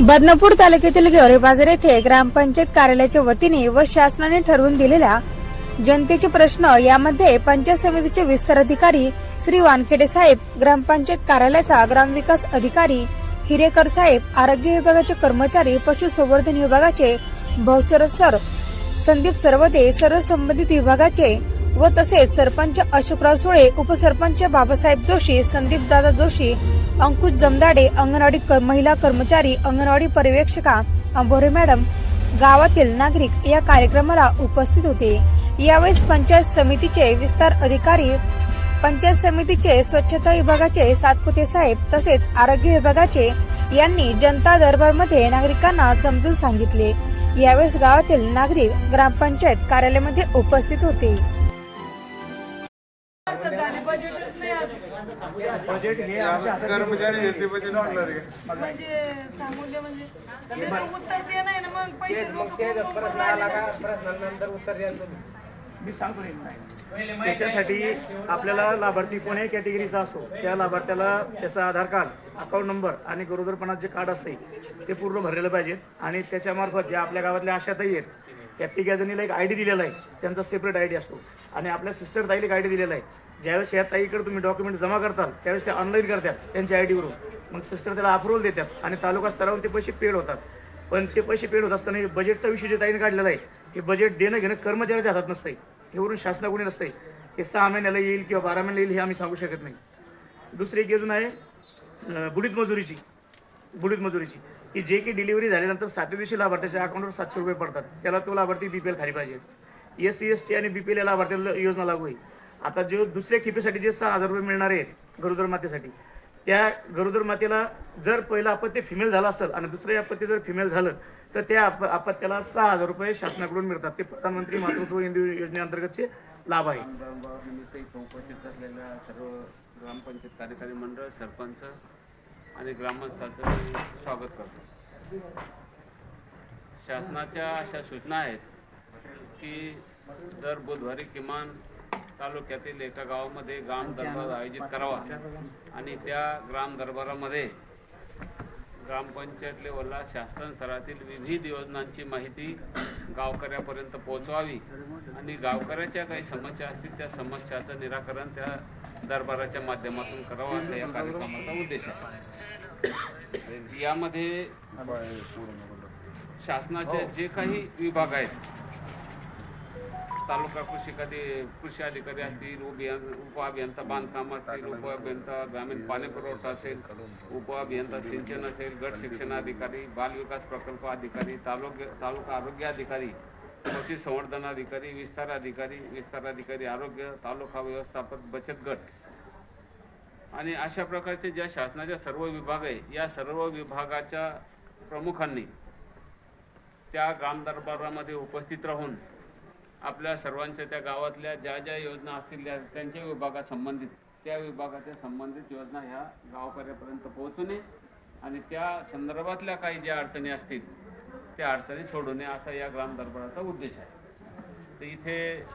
बदनापूर तालुक्यातील गेवरे बाजार येथे ग्रामपंचायत कार्यालयाच्या वतीने व शासनाने ठरवून दिलेल्या जनतेचे प्रश्न यामध्ये पंचायत समितीचे विस्तार अधिकारी श्री वानखेडे साहेब ग्रामपंचायत कार्यालयाचा ग्रामविकास अधिकारी हिरेकर साहेब आरोग्य विभागाचे कर्मचारी पशुसंवर्धन विभागाचे भवसर सर संदीप सर्वदे सर्व संबंधित विभागाचे व तसेच सरपंच अशोकराव सुळे उपसरपंच बाबासाहेब जोशी संदीप दादा जोशी अंकुश जमदाडे अंगणवाडी कर- महिला कर्मचारी अंगणवाडी पर्यवेक्षिका अंबोरे मॅडम गावातील नागरिक या कार्यक्रमाला उपस्थित होते. यावेळी पंचायत समितीचे विस्तार अधिकारी पंचायत समितीचे स्वच्छता विभागाचे सातपुते साहेब तसेच आरोग्य विभागाचे यांनी जनता दरबारमध्ये नागरिकांना समजून सांगितले. यावेळेस गावातील नागरिक ग्रामपंचायत कार्यालयामध्ये उपस्थित होते. बजेट हे आमच्या हातात कर्मचारी आहेत ते बजेट आणणार आहे. का? म्हणजे सांगून दे म्हणजे त्याचं उत्तर दे नाही ना मग पैसे लोक कोण राहिले? मी सांगतो नाही. त्याच्यासाठी आपल्याला लाभार्थी कोण्याही कॅटेगरीचा असो. त्या लाभार्थ्याला त्याचा आधार कार्ड अकाउंट नंबर आणि गरोदरपणात जे कार्ड असते ते पूर्ण भरलेलं पाहिजे. आणि त्याच्यामार्फत ज्या आपल्या गावातल्या आशाताई आहेत त्या तिघ्याजणीला एक आय डी दिलेला आहे. त्यांचा सेपरेट आय डी असतो. आणि आपल्या सिस्टर ताईला एक आय डी दिलेला आहे. ज्यावेळेस ह्या ताईकडे तुम्ही डॉक्युमेंट जमा करताल त्यावेळेस ते ऑनलाईन करतात त्यांच्या आय डीवरून मग सिस्टर त्याला अप्रुव्हल देतात आणि तालुका स्तरावर ते पैसे पेड होतात. पण ते पैसे पेड होत असताना हे बजेटचा विषय जे ताईने काढलेला आहे हे बजेट देणं घेणं कर्मचाऱ्याच्या हातात नसतंय. हे वरून शासनाकडून नसतंय हे सहा महिन्याला येईल किंवा बारा महिन्याला येईल हे आम्ही सांगू शकत नाही. दुसरी एक अजून आहे बुडीत मजुरीची. बुडीत मजुरीची की जे की डिलिव्हरी झाल्यानंतर सातव्या दिवशी लाभार्थ्याच्या अकाउंटवर सातशे रुपये पडतात. त्याला तो लाभार्थी बी पी एल खाली पाहिजे. एस सी एस टी आणि बी पी एल या लाभार्थ्याला योजना लागू आहे आता जो दुसऱ्या खेपेसाठी जे सहा हजार रुपये मिळणार आहेत गरोदर मातेसाठी त्या गरोदर मातेला जर पहिलं अपत्य फिमेल झालं असेल आणि दुसरं अपत्य जर फिमेल झालं तर त्या अप अपत्याला सहा हजार रुपये शासनाकडून मिळतात. ते प्रधानमंत्री मातृत्व योजनेअंतर्गतचे लाभ आहे उपस्थित असलेल्या सर्व ग्रामपंचायत कार्यकारी मंडळ सरपंच आणि ग्रामस्थांचं मी स्वागत करतो. शासनाच्या अशा सूचना आहेत की दर बुधवारी किमान तालुक्यातील एका गावामध्ये ग्राम दरबार आयोजित करावा आणि त्या ग्राम दरबारामध्ये ग्रामपंचायत लेवलला शासन स्तरातील विविध योजनांची माहिती गावकऱ्यापर्यंत पोहोचवावी. आणि गावकऱ्याच्या काही समस्या असतील त्या समस्याचं निराकरण त्या दरबाराच्या माध्यमातून करावं असा या कार्यक्रमाचा उद्देश आहे. यामध्ये शासनाचे जे काही विभाग आहेत तालुका कृषी कधी कृषी अधिकारी असतील उप उपअभियंता बांधकाम असतील उपअभियंता ग्रामीण पाणी पुरवठा असेल उपअभियंता सिंचन असेल गट शिक्षण अधिकारी बालविकास प्रकल्प अधिकारी तालुका तालुका आरोग्य अधिकारी पशुसंवर्धन अधिकारी विस्तार अधिकारी विस्तार अधिकारी आरोग्य तालुका व्यवस्थापक बचत गट. आणि अशा प्रकारचे ज्या शासनाच्या सर्व विभाग आहे या सर्व विभागाच्या प्रमुखांनी त्या ग्रामदरबारामध्ये उपस्थित राहून आपल्या सर्वांच्या त्या गावातल्या ज्या ज्या योजना असतील त्या त्यांच्या विभागासंबंधित त्या विभागाच्या संबंधित योजना ह्या गावकऱ्यापर्यंत पोहोचू नये आणि त्या संदर्भातल्या काही ज्या अडचणी असतील त्या अडचणी नये असा या ग्रामदरबाराचा उद्देश आहे. तर इथे